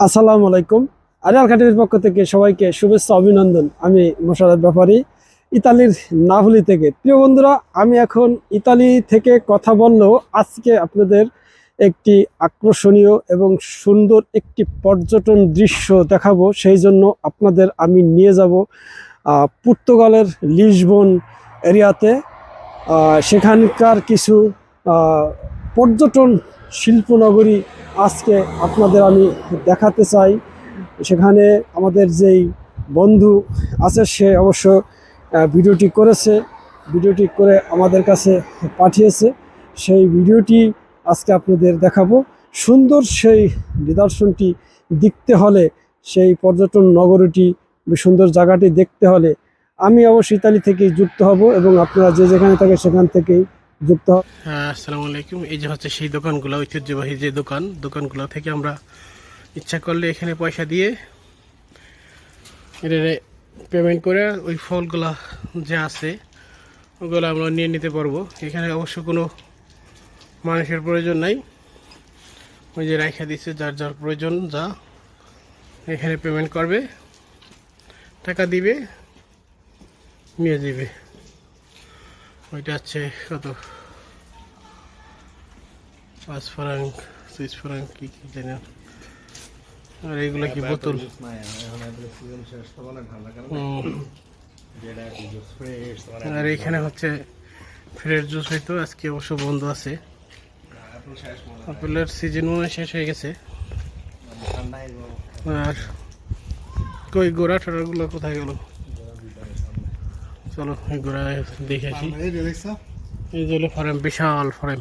আসসালামু আলাইকুম। আরিয়াল খাটির পক্ষ থেকে সবাইকে শুভেচ্ছা, অভিনন্দন। আমি মোশারফ ব্যাপারী, ইতালির নাভলি থেকে। প্রিয় বন্ধুরা, আমি এখন ইতালি থেকে কথা বললেও আজকে আপনাদের একটি আকর্ষণীয় এবং সুন্দর একটি পর্যটন দৃশ্য দেখাবো। সেই জন্য আপনাদের আমি নিয়ে যাব পর্তুগালের লিসবন এরিয়াতে। সেখানকার কিছু পর্যটন শিল্পনগরী আজকে আপনাদের আমি দেখাতে চাই। সেখানে আমাদের যেই বন্ধু আছে, সে অবশ্য ভিডিওটি করেছে। ভিডিওটি করে আমাদের কাছে পাঠিয়েছে। সেই ভিডিওটি আজকে আপনাদের দেখাবো। সুন্দর সেই নিদর্শনটি দেখতে হলে, সেই পর্যটন নগরীটি, সুন্দর জায়গাটি দেখতে হলে, আমি অবশ্য ইতালি থেকেই যুক্ত হব এবং আপনারা যে যেখানে থাকে সেখান থেকেই যুক্ত। হ্যাঁ আসসালামু আলাইকুম। এই যে হচ্ছে সেই দোকানগুলো, ঐতিহ্যবাহী যে দোকান, দোকানগুলো থেকে আমরা ইচ্ছা করলে এখানে পয়সা দিয়ে এটা পেমেন্ট করে ওই ফলগুলা যে আছে, ওগুলো আমরা নিয়ে নিতে পারব। এখানে অবশ্য কোনো মানুষের প্রয়োজন নাই। ওই যে রাখা দিচ্ছে যার যার প্রয়োজন, যা এখানে পেমেন্ট করবে, টাকা দিবে, নিয়ে যাবে। ওইটা হচ্ছে কত? পাঁচ ফ্রাঙ্ক সুইস ফ্রাঙ্ক কি কি জানি আর এইগুলো কি বোতল? আর এখানে হচ্ছে ফ্রেশ জুস হয়তো আজকে অবশ্য বন্ধ আছে। আপেলের সিজন মনে শেষ হয়ে গেছে। আর কই গোড়া টোড়াগুলো কোথায় গেল? চলো এই গোড়া দেখে আসি এই যে হলো ফরেম বিশাল ফরেম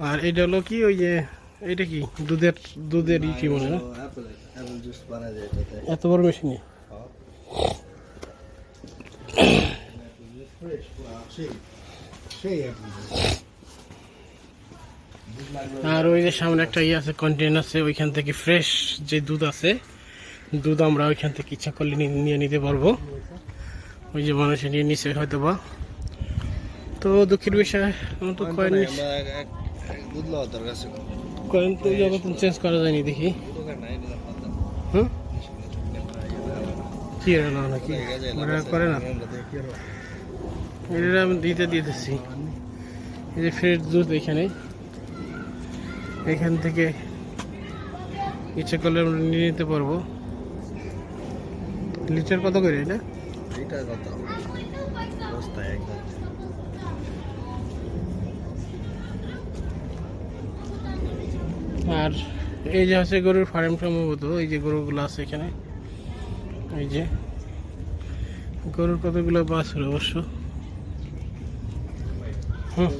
আর এটা হলো কি ওই যে এটা কি? দুধের দুধের ই কি মনে হয় এত বড় মেশিনে আর ওই যে সামনে একটা ইয়ে আছে কন্টেন আছে ওইখান থেকে ফ্রেশ যে দুধ আছে দুধ আমরা ওইখান থেকে ইচ্ছা করলে নিয়ে নিতে পারব। ওই যে মানুষ নিয়ে নিছে হয়তো বা তো দুঃখের বিষয় তো কয়েন কয়েন তো যখন চেঞ্জ করা যায়নি দেখি। হুম? কি এর না নাকি করে না। এটা আমি দিতে দিতেছি। এই যে ফ্রেশ দুধ এখানে। এখান থেকে ইচ্ছে করলে আমরা নিয়ে নিতে পারব। লিটার কত করে এটা? আর এই যে হচ্ছে গরুর ফার্ম সম্ভবত, এই যে গরুগুলো আছে এখানে। এই যে গরুর কতগুলো বাস হলো অবশ্য। হুম।